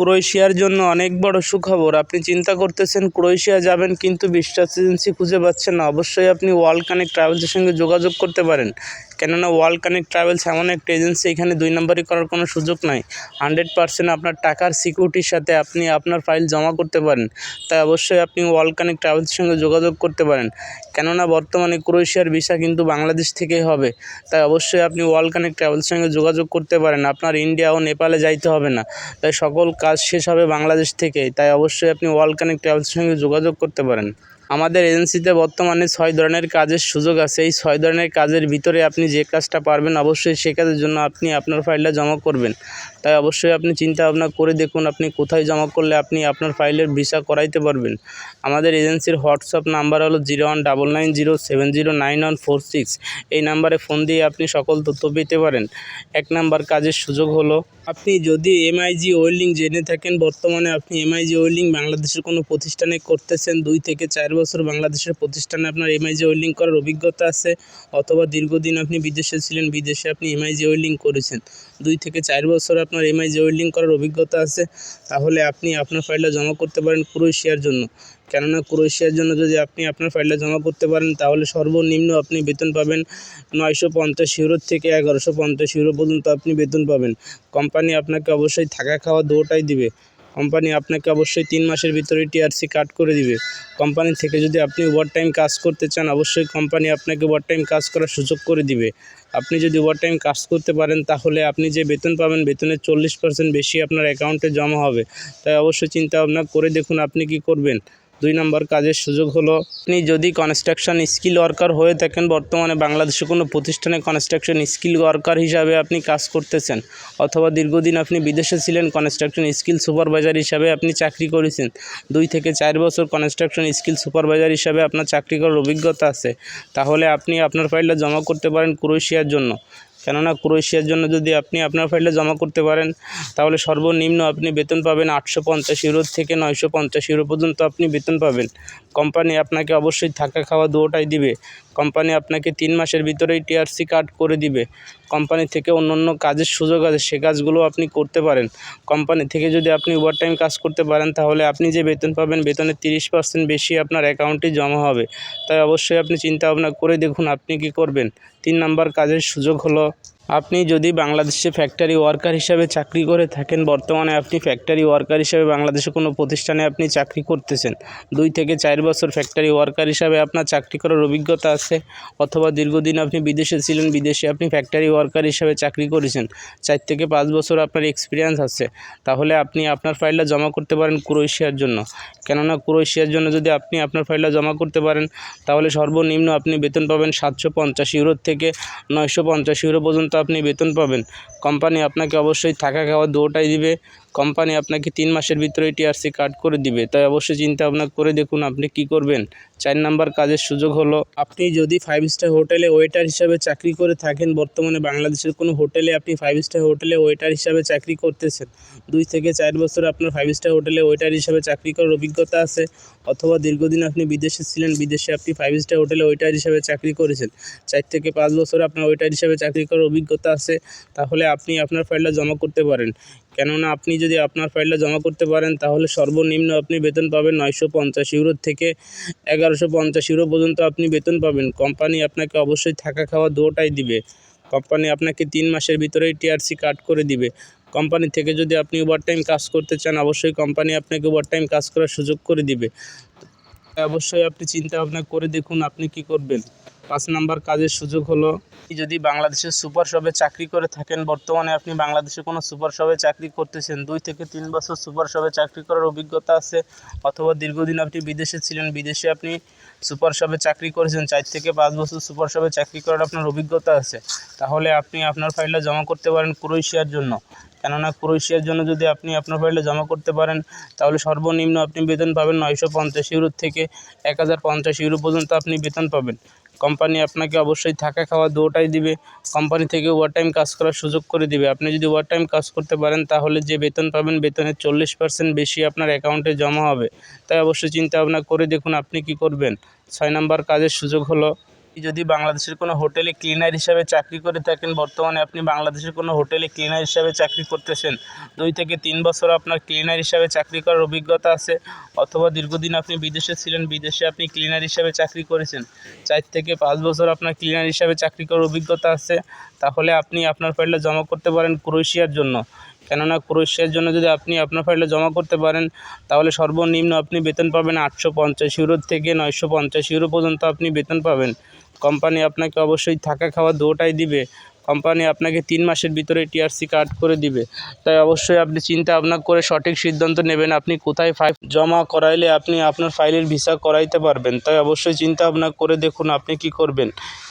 ক্রোয়েশিয়ার জন্য অনেক বড় সুখবর। আপনি চিন্তা করতেছেন, ক্রোয়েশিয়া যাবেন কিন্তু বিশ্বাস এজেন্সি খুঁজে পাচ্ছেন না। অবশ্যই আপনি ওয়ার্ল্ড কানেক্ট ট্রাভেলসের সঙ্গে যোগাযোগ করতে পারেন। কেননা ওয়ার্ল্ড কানেক্ট ট্রাভেলস এমন একটা এজেন্সি, এখানে দুই নম্বরই করার কোনো সুযোগ নাই। হান্ড্রেড পার্সেন্ট আপনার টাকার সিকিউরিটির সাথে আপনি আপনার ফাইল জমা করতে পারেন। তাই অবশ্যই আপনি ওয়ার্ল্ড কানেক্ট ট্রাভেলসের সঙ্গে যোগাযোগ করতে পারেন। কেননা বর্তমানে ক্রোয়েশিয়ার ভিসা কিন্তু বাংলাদেশ থেকেই হবে। তাই অবশ্যই আপনি ওয়ার্ল্ড কানেক্ট ট্রাভেলসের সঙ্গে যোগাযোগ করতে পারেন। আপনার ইন্ডিয়া ও নেপালে যাইতে হবে না। তাই সকল কাজ শেষ হবে বাংলাদেশ থেকেই তাই অবশ্যই আপনি ওয়ার্ল্ড কানেক্ট ট্রাভেলসের সঙ্গে যোগাযোগ করতে পারেন। আমাদের এজেন্সিতে বর্তমানে ছয় ধরনের কাজের সুযোগ আছে। এই ছয় ধরনের কাজের ভিতরে আপনি যে কাজটা পারবেন অবশ্যই সে কাজের জন্য আপনি আপনার ফাইলটা জমা করবেন। তাই অবশ্যই আপনি চিন্তা ভাবনা করে দেখুন আপনি কোথায় জমা করলে আপনি আপনার ফাইলের ভিসা করাইতে পারবেন। আমাদের এজেন্সির হোয়াটসঅ্যাপ নাম্বার হলো zero one double nine zero seven zero nine one four six. এই নাম্বারে ফোন দিয়ে আপনি সকল তথ্য পেতে পারেন। এক নাম্বার কাজের সুযোগ হলো, আপনি যদি এমআইজি ওয়েল্ডিং জেনে থাকেন, বর্তমানে আপনি এমআইজি ওয়েল্ডিং বাংলাদেশের কোনো প্রতিষ্ঠানে করতেছেন, দুই থেকে চার বছর বাংলাদেশের প্রতিষ্ঠানে আপনার এমআইজি ওয়েল্ডিং করার অভিজ্ঞতা আছে? অথবা দীর্ঘদিন আপনি বিদেশে ছিলেন, বিদেশে আপনি এমআইজি ওয়েল্ডিং করেছেন। দুই থেকে চার বছর আপনার এমআইজি ওয়েল্ডিং করার অভিজ্ঞতা আছে। তাহলে আপনি আপনার ফাইলটা জমা করতে পারেন ক্রোয়েশিয়ার জন্য। কেননা ক্রোয়েশিয়ার জন্য যদি আপনি আপনার ফাইলটা জমা করতে পারেন, তাহলে সর্বনিম্ন আপনি বেতন পাবেন নয়শো পঞ্চাশ ইউরো থেকে এগারোশো পঞ্চাশ ইউরো পর্যন্ত আপনি বেতন পাবেন। কোম্পানি আপনাকে অবশ্যই থাকা খাওয়া দুটোটাই দিবে। কোম্পানি আপনাকে অবশ্যই তিন মাসের ভিতরে টিআরসি কাট করে দিবে। কোম্পানি থেকে যদি আপনি ওভার টাইম কাজ করতে চান, অবশ্যই কোম্পানি আপনাকে ওভার টাইম কাজ করার সুযোগ করে দিবে। আপনি যদি ওভার টাইম কাজ করতে পারেন, তাহলে আপনি যে বেতন পাবেন, বেতনের চল্লিশ পার্সেন্ট বেশি আপনার অ্যাকাউন্টে জমা হবে। তাই অবশ্যই চিন্তা ভাবনা করে দেখুন আপনি কি করবেন। দুই নম্বর কাজের সুযোগ হলো, আপনি যদি কনস্ট্রাকশন স্কিল ওয়ার্কার হয়ে থাকেন, বর্তমানে বাংলাদেশে কোনো প্রতিষ্ঠানে কনস্ট্রাকশন স্কিল ওয়ার্কার হিসাবে আপনি কাজ করতেছেন, অথবা দীর্ঘদিন আপনি বিদেশে ছিলেন কনস্ট্রাকশন স্কিল সুপারভাইজার হিসাবে আপনি চাকরি করেছেন, দুই থেকে চার বছর কনস্ট্রাকশন স্কিল সুপারভাইজার হিসাবে আপনার চাকরি করার অভিজ্ঞতা আছে, তাহলে আপনি আপনার ফাইলটা জমা করতে পারেন ক্রোয়েশিয়ার জন্য। কেননা ক্রোয়েশিয়ার জন্য যদি আপনি আপনার ফাইলটা জমা করতে পারেন, তাহলে সর্বনিম্ন আপনি বেতন পাবেন আটশো পঞ্চাশ ইউরো থেকে নয়শো পঞ্চাশ ইউরো পর্যন্ত আপনি বেতন পাবেন। কোম্পানি আপনাকে অবশ্যই থাকা খাওয়া দুটাই দিবে। কোম্পানি আপনাকে তিন মাসের ভিতরেই টিআরসি কার্ড করে দিবে। কোম্পানি থেকে অন্য অন্য কাজের সুযোগ আছে, সে কাজগুলো আপনি করতে পারেন। কোম্পানি থেকে যদি আপনি ওভার টাইম কাজ করতে পারেন, তাহলে আপনি যে বেতন পাবেন, বেতনের তিরিশ পার্সেন্ট বেশি আপনার অ্যাকাউন্টে জমা হবে। তাই অবশ্যই আপনি চিন্তা ভাবনা করে দেখুন, আপনি কি করবেন? তিন নাম্বার কাজের সুযোগ হলো আপনি যদি বাংলাদেশে ফ্যাক্টরি ওয়ার্কার হিসাবে চাকরি করে থাকেন, বর্তমানে আপনি ফ্যাক্টরি ওয়ার্কার হিসাবে বাংলাদেশে কোনো প্রতিষ্ঠানে আপনি চাকরি করতেছেন। দুই থেকে চার বছর ফ্যাক্টরি ওয়ার্কার হিসাবে আপনার চাকরি করার অভিজ্ঞতা আছে, অথবা দীর্ঘদিন আপনি বিদেশে ছিলেন, বিদেশে আপনি ফ্যাক্টরি ওয়ার্কার হিসাবে চাকরি করেছেন, চার থেকে পাঁচ বছর আপনার এক্সপিরিয়েন্স আছে। তাহলে আপনি আপনার ফাইলটা জমা করতে পারেন ক্রোয়েশিয়ার জন্য। কেননা ক্রোয়েশিয়ার জন্য যদি আপনি আপনার ফাইলটা জমা করতে পারেন, তাহলে সর্বনিম্ন আপনি বেতন পাবেন সাতশো পঞ্চাশ ইউরো থেকে নয়শো পঞ্চাশ ইউরো পর্যন্ত আপনি বেতন পাবেন। কোম্পানি আপনাকে অবশ্যই থাকা খাওয়া দুটাই দিবে। কোম্পানি আপনাকে তিন মাসের ভিতরে টিআরসি কার্ড করে দিবে। তাই অবশ্যই চিন্তা ভাবনা করে দেখুন আপনি কি করবেন। চার নাম্বার কাজের সুযোগ হলো, আপনি যদি ফাইভ স্টার হোটেলে ওয়েটার হিসাবে চাকরি করে থাকেন, বর্তমানে বাংলাদেশের কোনো হোটেলে আপনি ফাইভ স্টার হোটেলে ওয়েটার হিসাবে চাকরি করতেছেন। দুই থেকে চার বছর আপনার ফাইভ স্টার হোটেলে ওয়েটার হিসাবে চাকরি করার অভিজ্ঞতা আছে, অথবা দীর্ঘদিন আপনি বিদেশে ছিলেন, বিদেশে আপনি ফাইভ স্টার হোটেলে ওয়েটার হিসাবে চাকরি করেছেন। চার থেকে পাঁচ বছর আপনার ওয়েটার হিসাবে চাকরি করার অভিজ্ঞতা আছে, তাহলে আপনি আপনার ফাইলটা জমা করতে পারেন। কেননা আপনি যদি আপনার ফাইলটা জমা করতে পারেন, তাহলে সর্বনিম্ন আপনি বেতন পাবেন নয়শো পঞ্চাশ ইউরো থেকে এগারোশো পঞ্চাশ ইউরো পর্যন্ত আপনি বেতন পাবেন। কোম্পানি আপনাকে অবশ্যই থাকা খাওয়া দুটাই দিবে। কোম্পানি আপনাকে তিন মাসের ভিতরেই টিআরসি কাট করে দিবে। কোম্পানি থেকে যদি আপনি ওভার টাইম কাজ করতে চান, অবশ্যই কোম্পানি আপনাকে ওভার টাইম কাজ করার সুযোগ করে দিবে। অবশ্যই আপনি চিন্তা ভাবনা করে দেখুন আপনি কি করবেন। পাঁচ নাম্বার কাজের সুযোগ হলো যদি বাংলাদেশের সুপার শপে চাকরি করে থাকেন, বর্তমানে আপনি বাংলাদেশে কোনো সুপার শপে চাকরি করতেছেন, দুই থেকে তিন বছর সুপার শপে চাকরি করার অভিজ্ঞতা আছে, অথবা দীর্ঘদিন আপনি বিদেশে ছিলেন, বিদেশে আপনি সুপার শপে চাকরি করেছেন, চার থেকে পাঁচ বছর সুপার শপে চাকরি করার আপনার অভিজ্ঞতা আছে, তাহলে আপনি আপনার ফাইলটা জমা করতে পারেন ক্রোয়েশিয়ার জন্য। কেননা ক্রোয়েশিয়ার জন্য যদি আপনি আপনার ফাইলটা জমা করতে পারেন, তাহলে সর্বনিম্ন আপনি বেতন পাবেন নয়শো পঞ্চাশ ইউরো থেকে এক হাজার পঞ্চাশ ইউরো পর্যন্ত আপনি বেতন পাবেন। কোম্পানি আপনাকে অবশ্যই থাকা খাওয়া দুটাই দিবে। কোম্পানি থেকে ওভার টাইম কাজ করার সুযোগ করে দিবে। আপনি যদি ওভার টাইম কাজ করতে পারেন, তাহলে যে বেতন পাবেন, বেতনের চল্লিশ পার্সেন্ট বেশি আপনার অ্যাকাউন্টে জমা হবে। তাই অবশ্যই চিন্তা ভাবনা করে দেখুন আপনি কি করবেন। ছয় নম্বর কাজের সুযোগ হলো যদি বাংলাদেশের কোনো হোটেলে ক্লিনার হিসাবে চাকরি করে থাকেন, বর্তমানে আপনি বাংলাদেশের কোনো হোটেলে ক্লিনার হিসাবে চাকরি করতেছেন, দুই থেকে তিন বছর আপনার ক্লিনার হিসাবে চাকরি করার অভিজ্ঞতা আছে, অথবা দীর্ঘদিন আপনি বিদেশে ছিলেন, বিদেশে আপনি ক্লিনার হিসাবে চাকরি করেছেন, চার থেকে পাঁচ বছর আপনার ক্লিনার হিসাবে চাকরি করার অভিজ্ঞতা আছে, তাহলে আপনি আপনার ফাইলটা জমা করতে পারেন ক্রোয়েশিয়ার জন্য। কেননা ক্রোয়েশিয়ার জন্য যদি আপনি আপনার ফাইলে জমা করতে পারেন, তাহলে সর্বনিম্ন আপনি বেতন পাবেন আটশো পঞ্চাশ ইউরো থেকে নয়শো পঞ্চাশ ইউরো পর্যন্ত আপনি বেতন পাবেন। কোম্পানি আপনাকে অবশ্যই থাকা খাওয়া দুটাই দিবে। কোম্পানি আপনাকে তিন মাসের ভিতরে টিআরসি কার্ড করে দিবে। তাই অবশ্যই আপনি চিন্তা ভাবনা করে সঠিক সিদ্ধান্ত নেবেন, আপনি কোথায় ফাইল জমা করাইলে আপনি আপনার ফাইলের ভিসা করাইতে পারবেন। তাই অবশ্যই চিন্তা ভাবনা করে দেখুন আপনি কি করবেন।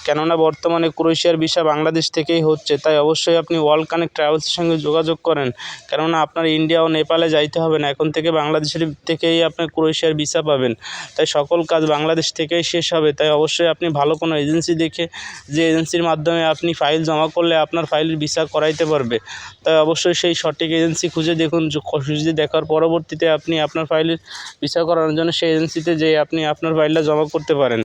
কেননা বর্তমানে ক্রোয়েশিয়ার ভিসা বাংলাদেশ থেকেই হচ্ছে, তাই অবশ্যই আপনি ওয়ার্ল্ড কানেক্ট ট্রাভেলসের সঙ্গে যোগাযোগ করেন। কেননা আপনার ইন্ডিয়া ও নেপালে যাইতে হবে না, এখন থেকে বাংলাদেশের থেকেই আপনি ক্রোয়েশিয়ার ভিসা পাবেন। তাই সকল কাজ বাংলাদেশ থেকেই শেষ হবে। তাই অবশ্যই আপনি ভালো কোনো এজেন্সি দেখে, যে এজেন্সির মাধ্যমে আপনি ফাইল জমা করলে আপনার ফাইলের ভিসা করাইতে পারবে। তাই অবশ্যই সেই সঠিক এজেন্সি খুঁজে দেখুন খুঁজে দেখার পরবর্তীতে আপনি আপনার ফাইলের ভিসা করানোর জন্য সেই এজেন্সিতে যেয়ে আপনি আপনার ফাইলটা জমা করতে পারেন।